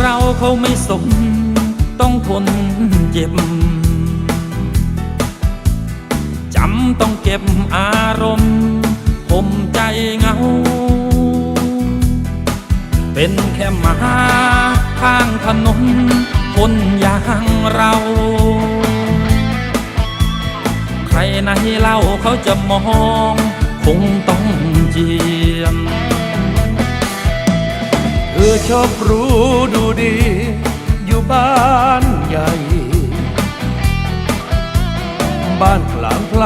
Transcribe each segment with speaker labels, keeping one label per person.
Speaker 1: เราเขาไม่สมต้องทนเจ็บ จำต้องเก็บอารมณ์ผมใจเหงา เป็นแค่หมาข้างถนนคนอย่างเราใครไหนเล่าเขาจะมอง คงต้องเจียม
Speaker 2: เธอชอบรู้ดูดี อยู่บ้านใหญ่ บ้านกลางไพล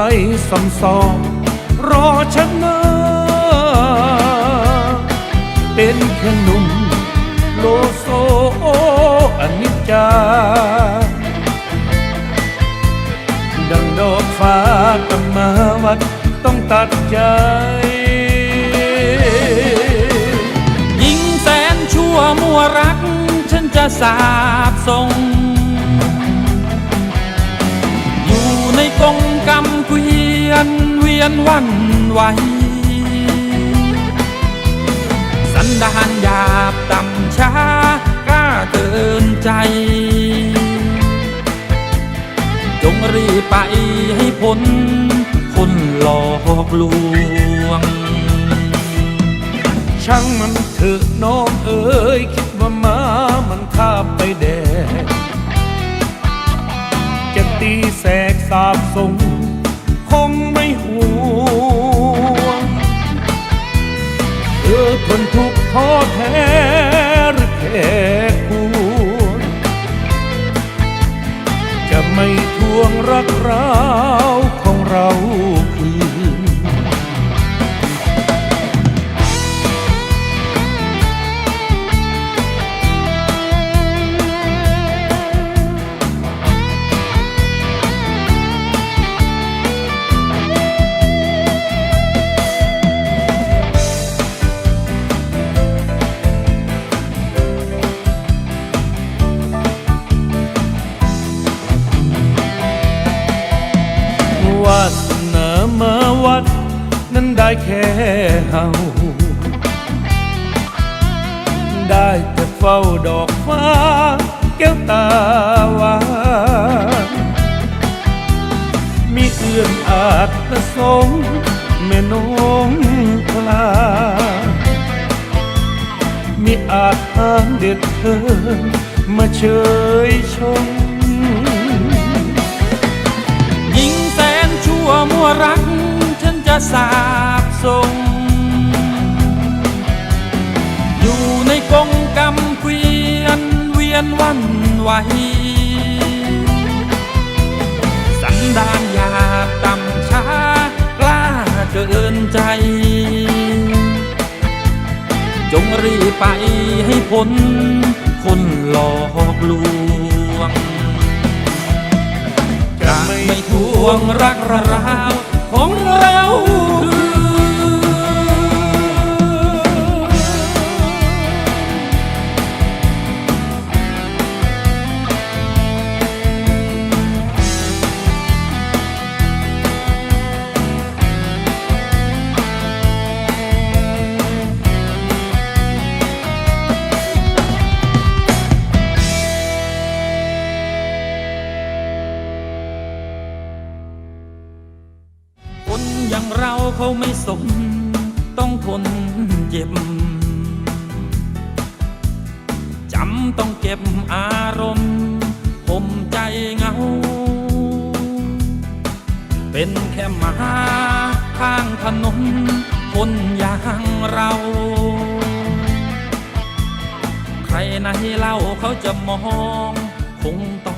Speaker 2: ซำซองรอฉันนะเป็นแค่หนุ่มโลโซอนิจจา ดังดอกฟ้ากำมาวัดต้องตัดใจ
Speaker 1: สาบส่ง อยู่ในกรงกำเกวียนเวียนวันไหวสันดานหยาบต่ำช้ากล้าเกินใจ จงรีไปให้พ้นคนหลอกลวง
Speaker 2: ช่างมันเถอะน้องเอ๋ยคิด มามันข้ามไปแดดจะตีแสกสาบสงคงไม่ห่วงเธอทนทุกข์ท้อแท้หรือแค่ควจะไม่ทวงรักรา ได้แค่เฮาได้แต่เฝ้าดอกฟ้า แก้วตาหวานมีเอื้อนอาจประสงค์แม่น้องพลามีอาจทางเด็ดเธอมาเชยชม
Speaker 1: ยิ่งแสนชั่วมัวรัก ฉันจะสา บส่งอยู่ในกรงกำเกวียนเวียนวันไหวสันดานหยาบต่ำช้ากล้าเกินใจ จงรีบไปให้พ้นคนหลอกลวงจะไม่ทวงรักราวของ เราเขาไม่สม ต้องทนเจ็บ จำต้องเก็บอารมณ์ผมใจเหงา เป็นแค่หมาข้างถนนคนอย่างเรา ใครไหนเล่าเขาจะมอง คงต้อง